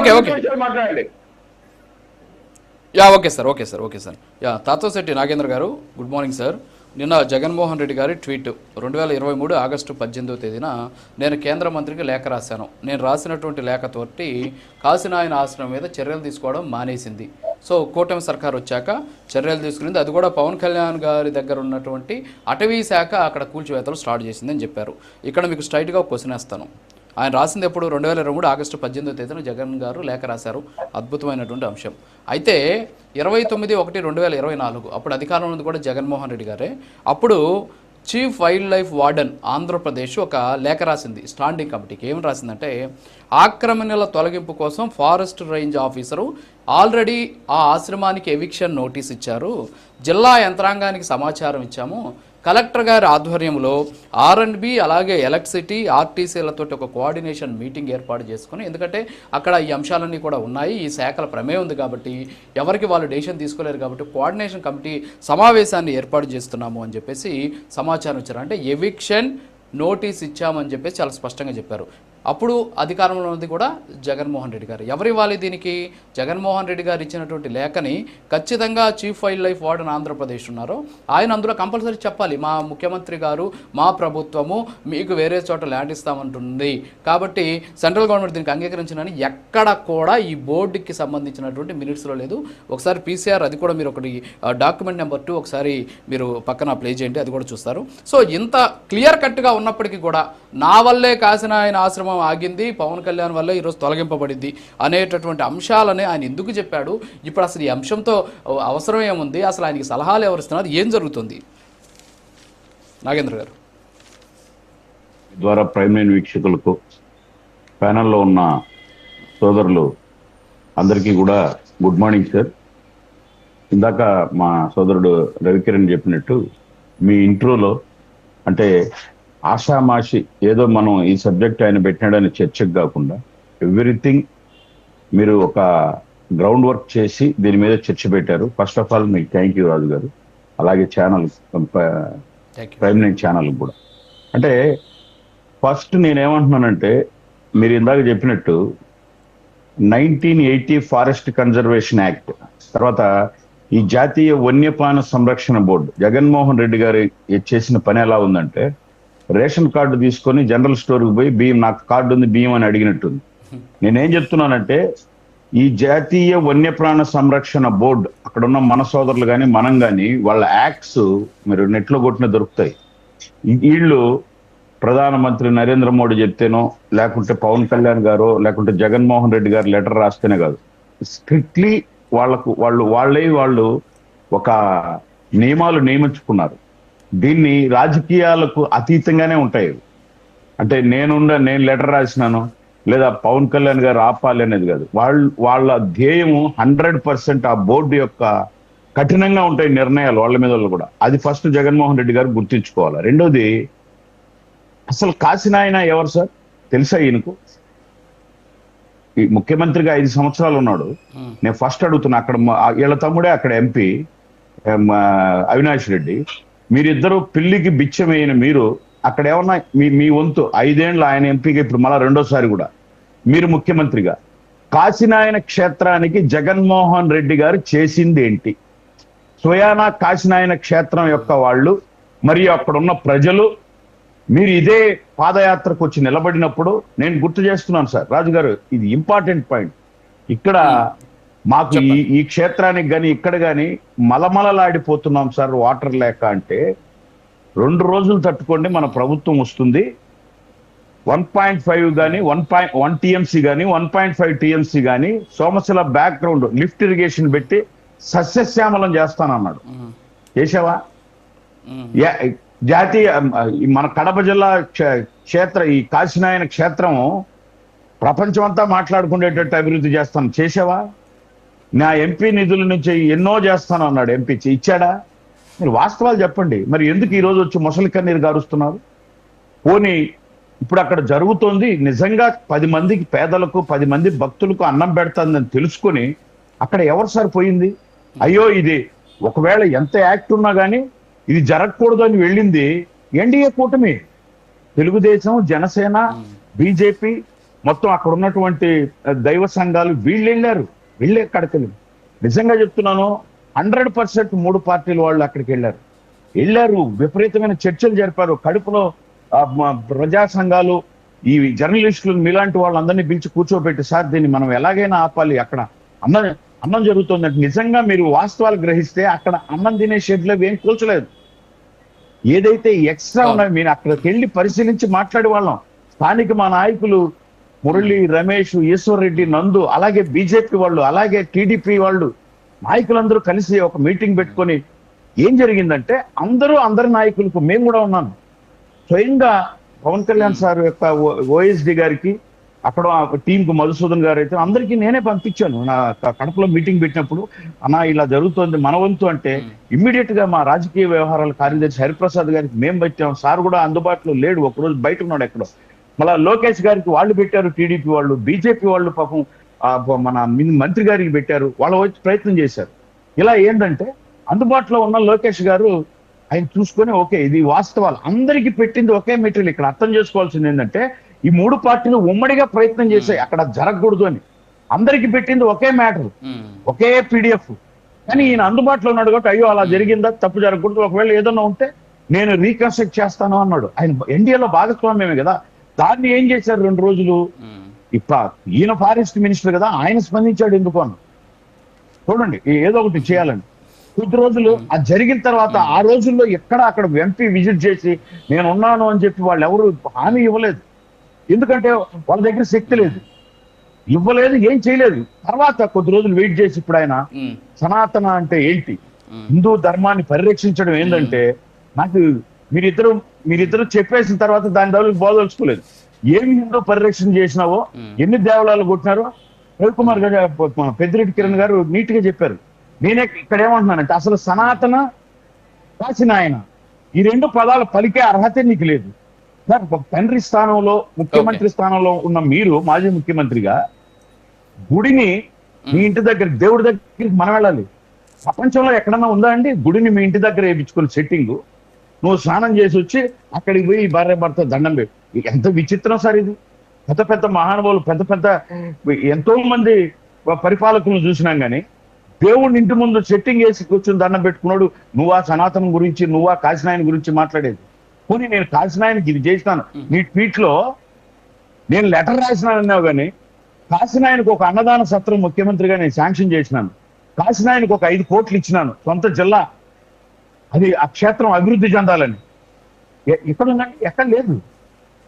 Okay okay మాట్లాడండి. Ya okay sir okay sir okay sir. Ya Thathosetti Nagendra garu good morning sir. నిన్న జగన్మోహన్ రెడ్డి గారి tweet రెండు వేల ఇరవై మూడు ఆగస్టు పద్దెనిమిదవ తేదీన నేను కేంద్ర మంత్రికి లేఖ రాశాను. నేను రాసినటువంటి లేఖతోటి కాశీనాయన ఆశ్రమం మీద చర్యలు తీసుకోవడం మానేసింది. సో కూటమి సర్కార్ వచ్చాక చర్యలు తీసుకునింది. అది కూడా పవన్ కళ్యాణ్ గారి దగ్గర ఉన్నటువంటి అటవీ శాఖ అక్కడ కూల్చివేతలు స్టార్ట్ చేసిందని చెప్పారు. ఇక్కడ మీకు స్ట్రైట్గా క్వశ్చన్ వేస్తాను. ఆయన రాసింది ఎప్పుడు రెండు వేల ఇరవై మూడు ఆగస్టు పద్దెనిమిదో తేదీన జగన్ గారు లేఖ రాశారు. అద్భుతమైనటువంటి అంశం. అయితే ఇరవై తొమ్మిది ఒకటి రెండు వేల ఇరవై నాలుగు అప్పుడు అధికారంలో ఉంది కూడా జగన్మోహన్ రెడ్డి గారే. అప్పుడు chief wildlife warden Andhra Pradesh ఒక లేఖ రాసింది స్టాండింగ్ కమిటీకి. ఏం రాసిందంటే ఆక్రమణల తొలగింపు కోసం ఫారెస్ట్ రేంజ్ ఆఫీసరు ఆల్రెడీ ఆ ఆశ్రమానికి ఎవిక్షన్ నోటీస్ ఇచ్చారు. జిల్లా యంత్రాంగానికి సమాచారం ఇచ్చాము. కలెక్టర్ గారి ఆధ్వర్యంలో ఆర్ అండ్ బి అలాగే ఎలక్ట్రిసిటీ ఆర్టీసీలతో ఒక కోఆర్డినేషన్ మీటింగ్ ఏర్పాటు చేసుకుని ఎందుకంటే అక్కడ ఈ అంశాలన్నీ కూడా ఉన్నాయి ఈ శాఖల ప్రమేయం ఉంది కాబట్టి ఎవరికి వాళ్ళు డెసిషన్ తీసుకోలేరు కాబట్టి కోఆర్డినేషన్ కమిటీ సమావేశాన్ని ఏర్పాటు చేస్తున్నాము అని చెప్పేసి సమాచారం ఇచ్చారు. అంటే ఎవిక్షన్ నోటీస్ ఇచ్చామని చెప్పేసి చాలా స్పష్టంగా చెప్పారు. అప్పుడు అధికారంలో ఉన్నది కూడా జగన్మోహన్ రెడ్డి గారు. ఎవరు ఇవ్వాలి దీనికి? జగన్మోహన్ రెడ్డి గారు ఇచ్చినటువంటి లేఖని ఖచ్చితంగా chief wildlife warden Andhra Pradesh ఉన్నారో. ఆయన అందులో కంపల్సరీ చెప్పాలి మా ముఖ్యమంత్రి గారు మా ప్రభుత్వము మీకు వేరే చోట ల్యాండ్ ఇస్తామంటుంది. కాబట్టి సెంట్రల్ గవర్నమెంట్ దీనికి అంగీకరించినని ఎక్కడ కూడా ఈ బోర్డుకి సంబంధించినటువంటి మినిట్స్లో లేదు. ఒకసారి పీసీఆర్ అది కూడా మీరు ఒకటి డాక్యుమెంట్ నెంబర్ టూ ఒకసారి మీరు పక్కన ప్లే చేయండి అది కూడా చూస్తారు. సో ఇంత క్లియర్ కట్గా ఉన్నప్పటికీ కూడా నా వల్లే కాసిన ఆయన ఆశ్రమం ఆగింది. పవన్ కళ్యాణ్ వల్ల ఈరోజు తొలగింపబడింది అనేటటువంటి అంశాలని ఆయన ఎందుకు చెప్పాడు? ఇప్పుడు అసలు ఈ అంశంతో అవసరం ఏముంది? అసలు ఆయనకి సలహాలు ఎవరు ఇస్తున్నారు? ఏం జరుగుతుంది? నాగేంద్ర గారు. ద్వారా ప్రైమ్ లైన్ వీక్షకులకు ప్యానల్లో ఉన్న సోదరులు అందరికీ కూడా గుడ్ మార్నింగ్ సార్. ఇందాక మా సోదరుడు రవికిరణ్ చెప్పినట్టు మీ ఇంట్రోలో అంటే ఆషామాషి ఏదో మనం ఈ సబ్జెక్ట్ ఆయన పెట్టినాడని చర్చకు కాకుండా ఎవ్రీథింగ్ మీరు ఒక గ్రౌండ్ వర్క్ చేసి దీని మీద చర్చ పెట్టారు. ఫస్ట్ ఆఫ్ ఆల్ మీకు థ్యాంక్ యూ రాజు గారు. అలాగే channel thank you prime nine channel కూడా. అంటే ఫస్ట్ నేనేమంటున్నానంటే మీరు ఇందాక చెప్పినట్టు nineteen eighty forest conservation act తర్వాత ఈ జాతీయ వన్యప్రాణ సంరక్షణ బోర్డు జగన్మోహన్ రెడ్డి గారు చేసిన పని ఎలా ఉందంటే రేషన్ కార్డు తీసుకొని జనరల్ స్టోర్కి పోయి బియ్యం నాకు కార్డు ఉంది బియ్యం అని అడిగినట్టుంది. నేనేం చెప్తున్నానంటే ఈ జాతీయ వన్యప్రాణ సంరక్షణ బోర్డు అక్కడ ఉన్న మన సోదరులు కానీ మనం కానీ వాళ్ళ యాక్ట్స్ మీరు నెట్లో కొట్టిన దొరుకుతాయి. వీళ్ళు ప్రధానమంత్రి నరేంద్ర మోడీ చెప్తేనో లేకుంటే పవన్ కళ్యాణ్ గారో లేకుంటే జగన్మోహన్ రెడ్డి గారు లెటర్ రాస్తేనే కాదు. స్ట్రిక్ట్లీ వాళ్ళకు వాళ్ళు వాళ్ళే వాళ్ళు ఒక నియమాలు నియమించుకున్నారు. దీన్ని రాజకీయాలకు అతీతంగానే ఉంటాయి. అంటే నేనుండ నేను లెటర్ రాసినాను లేదా పవన్ కళ్యాణ్ గారు ఆపాలి అనేది కాదు. వాళ్ళు వాళ్ళ ధ్యేయము హండ్రెడ్ పర్సెంట్ ఆ బోర్డు యొక్క కఠినంగా ఉంటాయి నిర్ణయాలు వాళ్ళ మీద వాళ్ళు కూడా. అది ఫస్ట్ జగన్మోహన్ రెడ్డి గారు గుర్తించుకోవాలి? రెండోది అసలు కాసినాయన ఎవరు సార్? తెలుసా ఈయనకు? ఈ ముఖ్యమంత్రిగా ఐదు సంవత్సరాలు ఉన్నాడు. నేను ఫస్ట్ అడుగుతున్నా అక్కడ వీళ్ళ తమ్ముడే అక్కడ ఎంపీ అవినాష్ రెడ్డి. మీరిద్దరూ పిల్లికి బిచ్చమైన మీరు అక్కడ ఏమన్నా మీ మీ వంతు ఐదేండ్లు ఆయన ఎంపీగా ఇప్పుడు మళ్ళా రెండోసారి కూడా మీరు ముఖ్యమంత్రిగా. కాశీనాయన క్షేత్రానికి జగన్మోహన్ రెడ్డి గారు చేసింది ఏంటి స్వయానా కాశీనాయన క్షేత్రం యొక్క వాళ్ళు మరియు అక్కడున్న ప్రజలు మీరు ఇదే పాదయాత్రకు వచ్చి నిలబడినప్పుడు నేను గుర్తు చేస్తున్నాను సార్ రాజు గారు ఇది ఇంపార్టెంట్ పాయింట్. ఇక్కడ మాకు ఈ ఈ క్షేత్రానికి గాని ఇక్కడ గాని మలమలలాడిపోతున్నాం సార్ వాటర్ లేక అంటే రెండు రోజులు తట్టుకోండి మన ప్రభుత్వం వస్తుంది. వన్ పాయింట్ ఫైవ్ కానీ వన్ పాయింట్ వన్ టీఎంసీ కానీ వన్ పాయింట్ ఫైవ్ టీఎంసీ కానీ సోమశిల బ్యాక్గ్రౌండ్ లిఫ్ట్ ఇరిగేషన్ పెట్టి సస్యశ్యామలం చేస్తానన్నాడు. చేసావా జాతీయ మన కడప జిల్లా క్షే- క్షేత్ర ఈ కాశీనాయన క్షేత్రం ప్రపంచం అంతా మాట్లాడుకునేటట్టు అభివృద్ధి చేస్తాను. చేసావా నా ఎంపీ నిధుల నుంచి ఎన్నో చేస్తాను అన్నాడు ఎంపీ. ఇచ్చాడా? మీరు వాస్తవాలు చెప్పండి. మరి ఎందుకు ఈ రోజు వచ్చి ముసలి కన్నీరు గారుస్తున్నారు? పోనీ ఇప్పుడు అక్కడ జరుగుతోంది నిజంగా పది మందికి పేదలకు పది మంది భక్తులకు అన్నం పెడుతుందని తెలుసుకొని అక్కడ ఎవరు సరిపోయింది అయ్యో ఇది ఒకవేళ ఎంత యాక్ట్ ఉన్నా కానీ ఇది జరగకూడదు అని వెళ్ళింది ఎన్డీఏ కూటమి. తెలుగుదేశం జనసేన బీజేపీ మొత్తం అక్కడ ఉన్నటువంటి దైవ సంఘాలు వీళ్ళు వెళ్ళారు వీళ్ళే అక్కడికి వెళ్ళారు నిజంగా చెప్తున్నాను హండ్రెడ్ పర్సెంట్ మూడు పార్టీల వాళ్ళు అక్కడికి వెళ్ళారు. వెళ్ళారు విపరీతమైన చర్చలు జరిపారు. కడుపులో ప్రజా సంఘాలు ఈ జర్నలిస్టులు మీలాంటి వాళ్ళందరినీ పిలిచి కూర్చోబెట్టి సార్ దీన్ని మనం ఎలాగైనా ఆపాలి అక్కడ అన్నం అన్నం జరుగుతుందంటే నిజంగా మీరు వాస్తవాలు గ్రహిస్తే అక్కడ అన్నం తినే షెడ్లో ఏం కూల్చలేదు. ఏదైతే ఎక్స్ట్రా ఉన్నాయో మీరు అక్కడికి వెళ్ళి పరిశీలించి మాట్లాడే వాళ్ళం. స్థానిక మా నాయకులు మురళి రమేష్ ఈశ్వర్ రెడ్డి నందు అలాగే బీజేపీ వాళ్ళు అలాగే టీడీపీ వాళ్ళు నాయకులందరూ కలిసి ఒక మీటింగ్ పెట్టుకొని ఏం జరిగిందంటే అందరూ అందరి నాయకులకు మేము కూడా ఉన్నాను స్వయంగా పవన్ కళ్యాణ్ సార్ యొక్క ఓఎస్డి గారికి అక్కడ టీం కు మధుసూదన్ గారు అయితే అందరికీ నేనే పంపించాను. నా కడపలో మీటింగ్ పెట్టినప్పుడు అన్న ఇలా జరుగుతోంది మన వంతు అంటే ఇమ్మీడియట్గా మా రాజకీయ వ్యవహారాల కార్యదర్శి హరిప్రసాద్ గారికి మేము పెట్టాం. సార్ కూడా అందుబాటులో లేడు. ఒకరోజు బయట ఉన్నాడు ఎక్కడో. మళ్ళా లోకేష్ గారికి వాళ్ళు పెట్టారు టీడీపీ వాళ్ళు బీజేపీ వాళ్ళు పాపం మన మంత్రి గారికి పెట్టారు వాళ్ళు వచ్చి ప్రయత్నం చేశారు. ఇలా ఏంటంటే అందుబాటులో ఉన్న లోకేష్ గారు ఆయన చూసుకొని ఓకే ఇది వాస్తవాలు. అందరికీ పెట్టింది ఒకే మెటీరియల్. ఇక్కడ అర్థం చేసుకోవాల్సింది ఏంటంటే ఈ మూడు పార్టీలు ఉమ్మడిగా ప్రయత్నం చేశాయి. అక్కడ జరగకూడదు అని. అందరికీ పెట్టింది ఒకే మ్యాటర్. ఒకే పీడిఎఫ్. కానీ ఈయన అందుబాటులో ఉన్నాడు కాబట్టి అయ్యో అలా జరిగిందా? తప్పు జరగకూడదు. ఒకవేళ ఏదైనా ఉంటే నేను రీకన్స్ట్రక్ట్ చేస్తాను అన్నాడు. ఆయన ఎన్డీఏలో భాగస్వామ్యమే కదా. దాన్ని ఏం చేశారు రెండు రోజులు? ఇప్ప ఈయన ఫారెస్ట్ మినిస్టర్ కదా ఆయన స్పందించాడు ఎందుకు అన్న చూడండి ఏదో ఒకటి చేయాలండి కొద్ది రోజులు అది జరిగిన తర్వాత ఆ రోజుల్లో ఎక్కడ అక్కడ ఎంపీ విజిట్ చేసి నేను ఉన్నాను అని చెప్పి వాళ్ళు ఎవరు హామీ ఇవ్వలేదు. ఎందుకంటే వాళ్ళ దగ్గర శక్తి లేదు. ఇవ్వలేదు ఏం చేయలేదు. తర్వాత కొద్ది రోజులు వెయిట్ చేసి ఇప్పుడు ఆయన సనాతన అంటే ఏంటి? హిందూ ధర్మాన్ని పరిరక్షించడం ఏంటంటే నాకు మీరిద్దరు మీరిద్దరు చెప్పేసిన తర్వాత దాని దగ్గర బోదలుచుకోలేదు ఏమి హిందూ పరిరక్షణ చేసినావో. ఎన్ని దేవాలయాలు కొట్టినారో రవికుమార్ గారు పెద్దిరెడ్డి కిరణ్ గారు నీట్గా చెప్పారు. నేనే ఇక్కడ ఏమంటున్నానంటే అసలు సనాతన కాసిన ఆయన ఈ రెండు పదాలు పలికే అర్హత నీకు లేదు. సార్ తండ్రి స్థానంలో ముఖ్యమంత్రి స్థానంలో ఉన్న మీరు మాజీ ముఖ్యమంత్రిగా గుడిని మీ ఇంటి దగ్గర దేవుడి దగ్గరికి మనం వెళ్ళాలి. ప్రపంచంలో ఎక్కడన్నా ఉందా అండి? గుడిని మీ ఇంటి దగ్గర వేయించుకుని సెట్టింగ్. నువ్వు స్నానం చేసి వచ్చి అక్కడికి పోయి భార్య భర్త దండం పెట్టు ఎంత విచిత్రం సార్ ఇది. పెద్ద పెద్ద మహానుభావులు పెద్ద పెద్ద ఎంతో మంది పరిపాలకులను చూసినాం కానీ దేవుడిని ఇంటి ముందు సెట్టింగ్ వేసి కూర్చుని దండం పెట్టుకున్నాడు. నువ్వా సనాతనం గురించి నువ్వా కాశీనాయన గురించి మాట్లాడేది. పోనీ నేను కాశీనాయనకి ఇది చేసినాను. నీ ట్వీట్లో నేను లెటర్ రాసినానన్నావు కానీ కాశీనాయనకు ఒక అన్నదాన సత్రం ముఖ్యమంత్రిగా నేను శాంక్షన్ చేసినాను. కాశీనాయనకు ఒక ఐదు కోట్లు ఇచ్చినాను. సొంత జిల్లా అది ఆ క్షేత్రం అభివృద్ధి చెందాలని. ఎ- ఎక్కడ ఉందండి ఎక్కడ లేదు.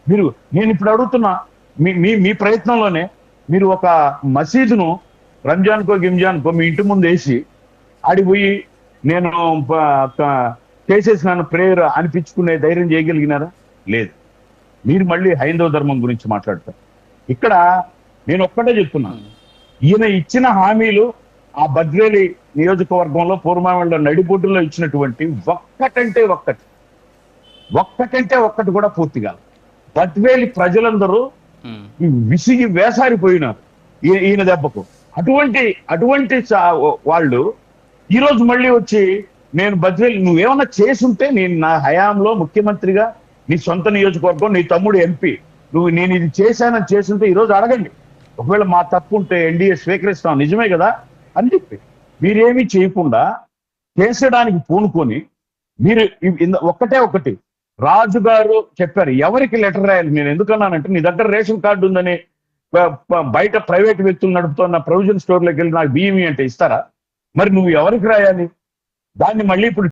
మీరు నేను ఇప్పుడు అడుగుతున్నా మీ మీ మీ ప్రయత్నంలోనే మీరు ఒక మసీదును రంజాన్కో గిమ్జాన్కో మీ ఇంటి ముందు వేసి ఆడిపోయి పోయి నేను చేసేసినాను ప్రేయర్ అనిపించుకునే ధైర్యం చేయగలిగినారా? లేదు. మీరు మళ్ళీ హైందవ ధర్మం గురించి మాట్లాడతారు. ఇక్కడ నేను ఒక్కటే చెప్తున్నాను ఈయన ఇచ్చిన హామీలు ఆ బద్వేలి నియోజకవర్గంలో పూర్వమావిళ్ళ నడిబొడ్డులో ఇచ్చినటువంటి ఒక్కటంటే ఒక్కటి. ఒక్కటంటే ఒక్కటి కూడా పూర్తి కాదు. బద్వేలి ప్రజలందరూ విసిగి వేసారిపోయినారు ఈయన దెబ్బకు. అటువంటి అటువంటి వాళ్ళు ఈ రోజు మళ్ళీ వచ్చి నేను బద్వేలు నువ్వేమన్నా చేసుంటే నేను నా హయాంలో ముఖ్యమంత్రిగా నీ సొంత నియోజకవర్గం నీ తమ్ముడు ఎంపీ నువ్వు నేను ఇది చేశానని చేసుంటే ఈ రోజు అడగండి. ఒకవేళ మా తప్పు ఉంటే ఎన్డీఏ స్వీకరిస్తాం నిజమే కదా? అని చెప్పి. మీరేమీ చేయకుండా చేసడానికి పూనుకొని మీరు ఒక్కటే ఒకటి. రాజు గారు చెప్పారు ఎవరికి లెటర్ రాయాలి? నేను ఎందుకన్నానంటే నీ దగ్గర రేషన్ కార్డు ఉందని బయట ప్రైవేట్ వ్యక్తులు నడుపుతున్న ప్రొవిజన్ స్టోర్లోకి వెళ్ళి నాకు బియ్యం అంటే ఇస్తారా? మరి నువ్వు ఎవరికి రాయాలి? దాన్ని మళ్ళీ ఇప్పుడు